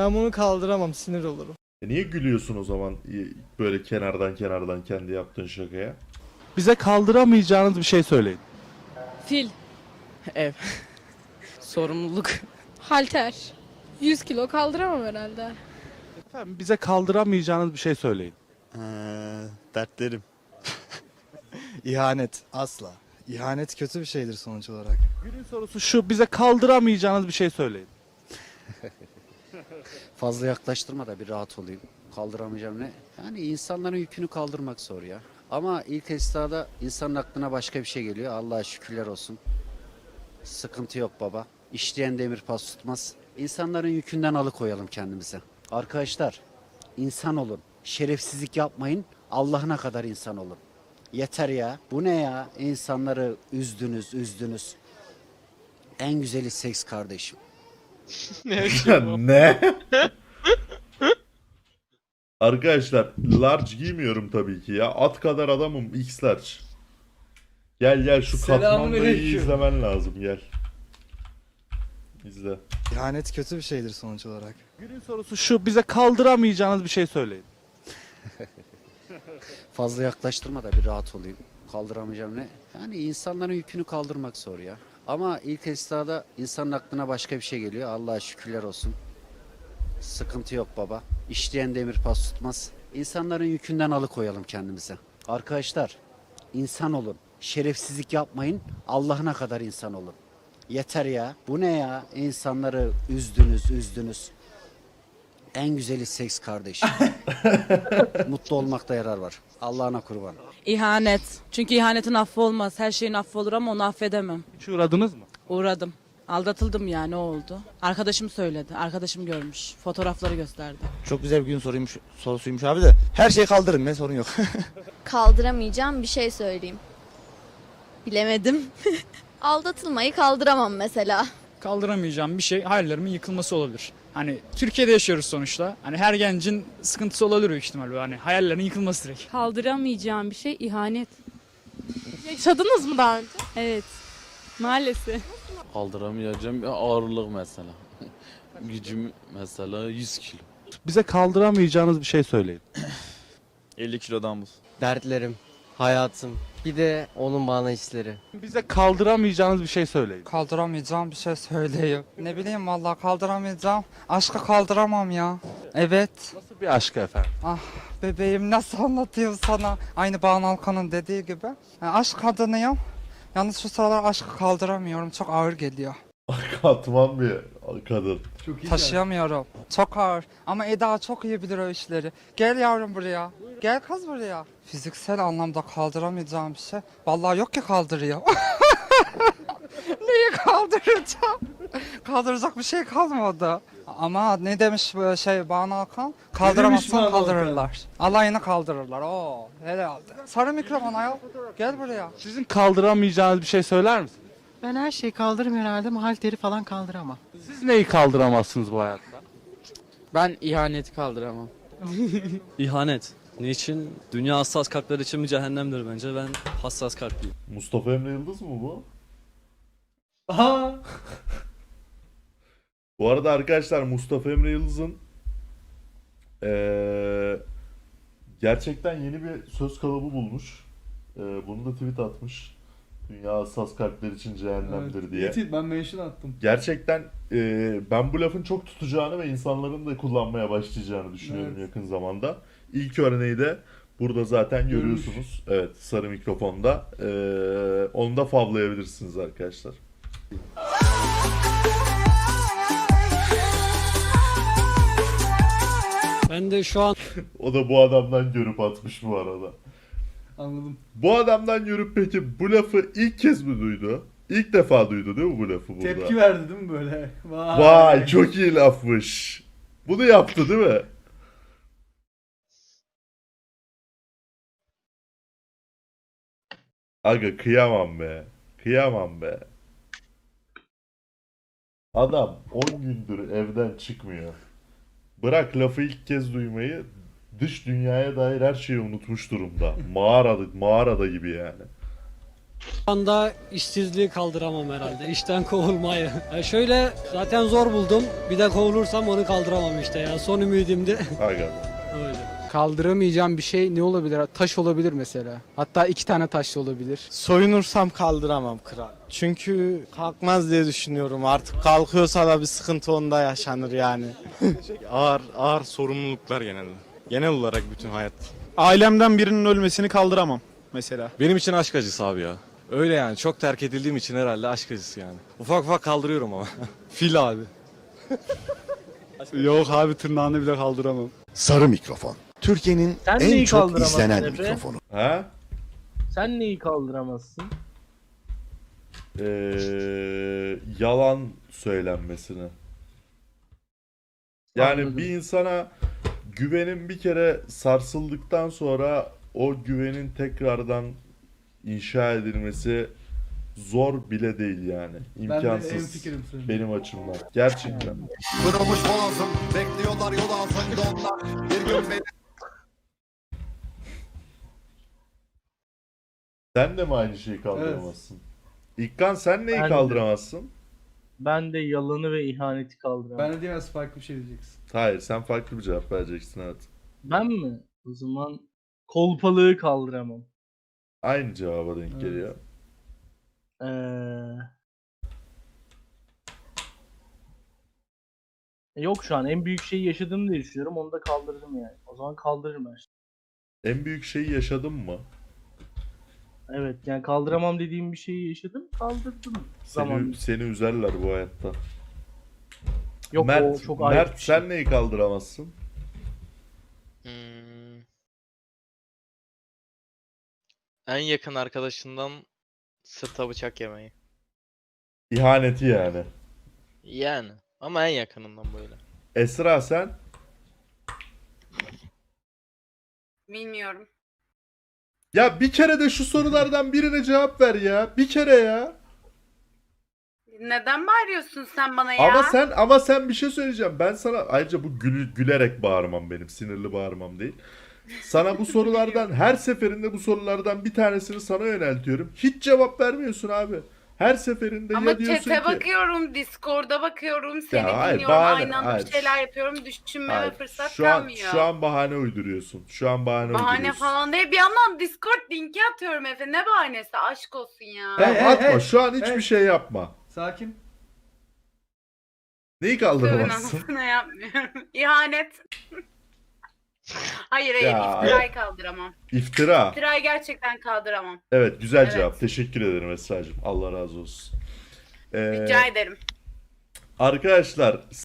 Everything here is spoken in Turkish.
Ben bunu kaldıramam sinir olurum. E niye gülüyorsun o zaman böyle kenardan kenardan kendi yaptığın şakaya? Bize kaldıramayacağınız bir şey söyleyin. Fil. Ev. Sorumluluk. Halter. 100 kilo kaldıramam herhalde. Efendim bize kaldıramayacağınız bir şey söyleyin. Ee, dertlerim. İhanet asla. İhanet kötü bir şeydir sonuç olarak. Günün sorusu şu bize kaldıramayacağınız bir şey söyleyin. Fazla yaklaştırma da bir rahat olayım. Kaldıramayacağım ne? Yani insanların yükünü kaldırmak zor ya. Ama ilk esnada insanın aklına başka bir şey geliyor. Allah'a şükürler olsun. Sıkıntı yok baba. İşleyen demir pas tutmaz. İnsanların yükünden alıkoyalım kendimize. Arkadaşlar insan olun. Şerefsizlik yapmayın. Allah'ına kadar insan olun. Yeter ya. Bu ne ya? İnsanları üzdünüz, üzdünüz. En güzeli seks kardeşim. ne? Arkadaşlar large giymiyorum tabii ki ya. At kadar adamım X large. Gel gel şu katmanlayı Selamünaleyküm. izlemen lazım gel. İzle. İhanet kötü bir şeydir sonuç olarak. Günün sorusu şu bize kaldıramayacağınız bir şey söyleyin. Fazla yaklaştırma da bir rahat olayım. Kaldıramayacağım ne? Yani insanların yükünü kaldırmak zor ya. Ama ilk esnada insanın aklına başka bir şey geliyor. Allah'a şükürler olsun. Sıkıntı yok baba. İşleyen demir pas tutmaz. İnsanların yükünden alıkoyalım kendimize. Arkadaşlar insan olun. Şerefsizlik yapmayın. Allah'ına kadar insan olun. Yeter ya. Bu ne ya? İnsanları üzdünüz, üzdünüz. En güzeli seks kardeşim. Mutlu olmakta yarar var. Allah'ına kurban. İhanet. Çünkü ihanetin affı olmaz. Her şeyin affı olur ama onu affedemem. Hiç uğradınız mı? Uğradım. Aldatıldım ya ne oldu? Arkadaşım söyledi. Arkadaşım görmüş. Fotoğrafları gösterdi. Çok güzel bir gün soruymuş, sorusuymuş abi de. Her şeyi kaldırın ne sorun yok. kaldıramayacağım bir şey söyleyeyim. Bilemedim. Aldatılmayı kaldıramam mesela. kaldıramayacağım bir şey hayallerimin yıkılması olabilir. Hani Türkiye'de yaşıyoruz sonuçta. Hani her gencin sıkıntısı olabilir büyük ihtimalle. Hani hayallerinin yıkılması direkt. Kaldıramayacağım bir şey ihanet. Yaşadınız mı daha önce? Evet. Maalesef. Kaldıramayacağım bir ağırlık mesela. Gücüm mesela 100 kilo. Bize kaldıramayacağınız bir şey söyleyin. 50 kilodan bu. Dertlerim, hayatım, bir de onun bana hisleri. Bize kaldıramayacağınız bir şey söyleyin. Kaldıramayacağım bir şey söyleyeyim. Ne bileyim vallahi kaldıramayacağım. Aşkı kaldıramam ya. Evet. Nasıl bir aşk efendim? Bebeğim nasıl anlatayım sana? Aynı Banu Alkan'ın dediği gibi. Yani aşk kadınıyım. Yalnız şu sıralar aşkı kaldıramıyorum. Çok ağır geliyor. Katman bir kadın. Taşıyamıyorum. Çok ağır. Ama Eda çok iyi bilir o işleri. Gel yavrum buraya. Gel kız buraya. Fiziksel anlamda kaldıramayacağım bir şey. Vallahi yok ki kaldırıyor. Neyi kaldıracağım? Kaldıracak bir şey kalmadı. Ama ne demiş bu şey Banu Alkan? Kaldıramazsan kaldırırlar. Alayını kaldırırlar. Oo, herhalde. Sarı mikrofon ayol. Gel buraya. Sizin kaldıramayacağınız bir şey söyler misiniz? Ben her şeyi kaldırırım herhalde ama halteri falan kaldıramam. Siz neyi kaldıramazsınız bu hayatta? Ben ihaneti kaldıramam. İhanet. Niçin? Dünya hassas kalpler için bir cehennemdir bence. Ben hassas kalpliyim. Mustafa Emre Yıldız mı bu? Aha! Bu arada arkadaşlar Mustafa Emre Yıldız'ın eee, gerçekten yeni bir söz kalıbı bulmuş. Eee, bunu da tweet atmış. Dünya hassas kalpler için cehennemdir diye. Ben mention attım. Gerçekten eee, ben bu lafın çok tutacağını ve insanların da kullanmaya başlayacağını düşünüyorum Evet. yakın zamanda. İlk örneği de burada zaten görüyorsunuz. Evet sarı mikrofonda. Eee onu da favlayabilirsiniz arkadaşlar. Ben de şu an O da bu adamdan görüp atmış bu arada. Anladım. Bu adamdan görüp peki bu lafı ilk kez mi duydu? İlk defa duydu değil mi bu lafı burada? Tepki verdi değil mi böyle? Vay. Vay çok iyi lafmış. Bunu yaptı değil mi? Aga kıyamam be. Kıyamam be. Adam 10 gündür evden çıkmıyor. Bırak lafı ilk kez duymayı dış dünyaya dair her şeyi unutmuş durumda. Mağarada, mağarada gibi yani. Şu anda işsizliği kaldıramam herhalde. İşten kovulmayı. Ya şöyle zaten zor buldum. Bir de kovulursam onu kaldıramam işte ya. Son ümidimdi. Aga. Öyle. Kaldıramayacağım bir şey ne olabilir? Taş olabilir mesela. Hatta iki tane taş da olabilir. Soyunursam kaldıramam kral. Çünkü kalkmaz diye düşünüyorum. Artık kalkıyorsa da bir sıkıntı onda yaşanır yani. Ağır ağır sorumluluklar genelde. Genel olarak bütün hayat. Ailemden birinin ölmesini kaldıramam mesela. Benim için aşk acısı abi ya. Öyle yani çok terk edildiğim için herhalde aşk acısı yani. Ufak ufak kaldırıyorum ama. Fil abi. Yok abi tırnağını bile kaldıramam. Sarı mikrofon. Türkiye'nin en çok izlenen mikrofonu. Ha? Sen neyi kaldıramazsın? Ee, yalan söylenmesini. Yani Anladım. bir insana güvenin bir kere sarsıldıktan sonra o güvenin tekrardan inşa edilmesi zor bile değil yani. İmkansız benim açımdan. Gerçekten. Kırılmış boğazım. Bekliyorlar yol altında onlar. Bir gün beni Sen de mi aynı şeyi kaldıramazsın? İlkan sen neyi kaldıramazsın? Ben de yalanı ve ihaneti kaldıramam. de diğer farklı bir şey diyeceksin. Hayır sen farklı bir cevap vereceksin evet. Ben mi? O zaman kolpalığı kaldıramam. Aynı cevaba denk geliyor. Ee... Yok şu an en büyük şeyi yaşadım diye düşünüyorum. Onu da kaldırdım yani. O zaman kaldırırım şeyi. En büyük şeyi yaşadın mı? Evet yani kaldıramam dediğim bir şeyi yaşadım. Kaldırdım. Zaman. Seni, seni üzerler bu hayatta. Yok Mert, o çok ayrı Mert bir şey. sen neyi kaldıramazsın? En yakın arkadaşından sırta bıçak yemeyi. İhaneti yani. Yani ama en yakınından böyle. Esra sen? Bilmiyorum. Ya bir kere de şu sorulardan birine cevap ver ya. Bir kere ya. Neden bağırıyorsun sen bana Ama sen ama sen bir şey söyleyeceğim. Ben sana ayrıca bu gül- gülerek bağırmam benim. Sinirli bağırmam değil. Sana bu sorulardan her seferinde bu sorulardan bir tanesini sana yöneltiyorum. Hiç cevap vermiyorsun abi. Her seferinde Ama ya diyorsun chat'e ki bakıyorum, Discord'a bakıyorum, seni hayır, dinliyorum, bahane- aynı anda hayır. bir şeyler yapıyorum, düşünmeme Hayır, fırsat şu an kalmıyor. şu an bahane uyduruyorsun. Şu an bahane, Bahane uyduruyorsun. falan değil. Bir yandan Discord linki atıyorum Efe. Ne bahanesi? Aşk olsun ya. Tamam atma. Şu an hiçbir şey yapma. Sakin. Neyi Tövbe kaldıramazsın? anasını yapmıyorum. İhanet. Hayır hayır Ya. iftirayı kaldıramam. İftira. İftirayı gerçekten kaldıramam. Evet güzel Evet. cevap. Teşekkür ederim Esra'cığım. Allah razı olsun. Ee, Rica ederim. arkadaşlar